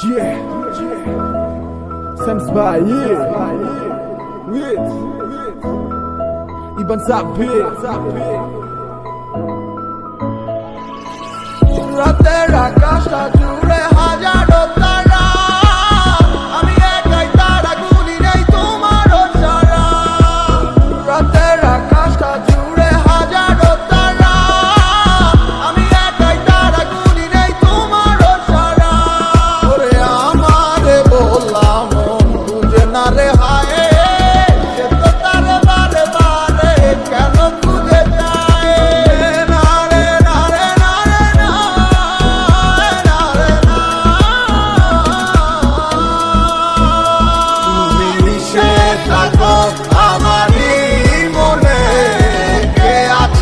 Yeah, yeah. Sams Bahia. Iban Sabir. Sabir. Ratera, caixa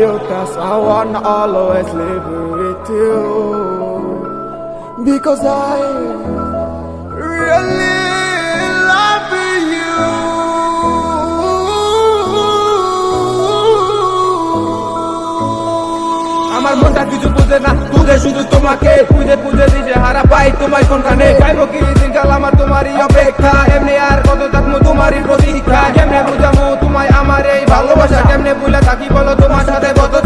you cause I wanna always live with you. Because I really love you. আমার মনটা কিছু বুঝে না, বুঝে শুধু তোমাকে, বুঝে বুঝে দিছে হারা পাই তোমায় কোনখানে। পাইবো কি দিনকাল আমার তোমারই অপেক্ষা, এমনি আর কত থাকব তোমারই প্রতীক্ষা। কেমনে বুঝাবো তোমায় আমার এই ভালোবাসা? কেমনে বুঝলে থাকি বলো তোমার সাথে?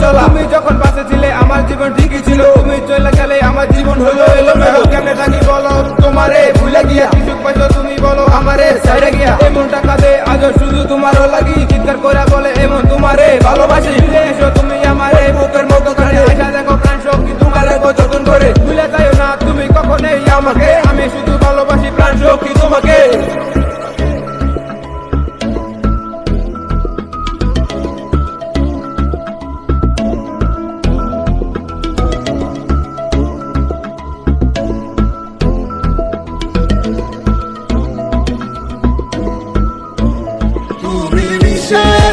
চলা। তুমি যখন পাশে ছিলে, আমার জীবন ঠিকই ছিল। তুমি চলে গেলে, আমার জীবন হলো এলো মেলো কেমনে থাকি বলো, তোমারে ভুলে গিয়া। কিছু পাইছো তুমি বলো, আমারে সাইডে গিয়া। এমন টাকা দে আজ শুধু তোমারও লাগি। চিৎকার করে বলে, এমন তোমারে ভালোবাসি। ফিরে এসো তুমি আমারে, বুকের মতো কানে আশা দেখো প্রাণ শক্তি তোমার যতন করে। ভুলে যাও না তুমি কখনোই আমাকে। আমি শুধু ভালোবাসি প্রাণ শক্তি তোমাকে।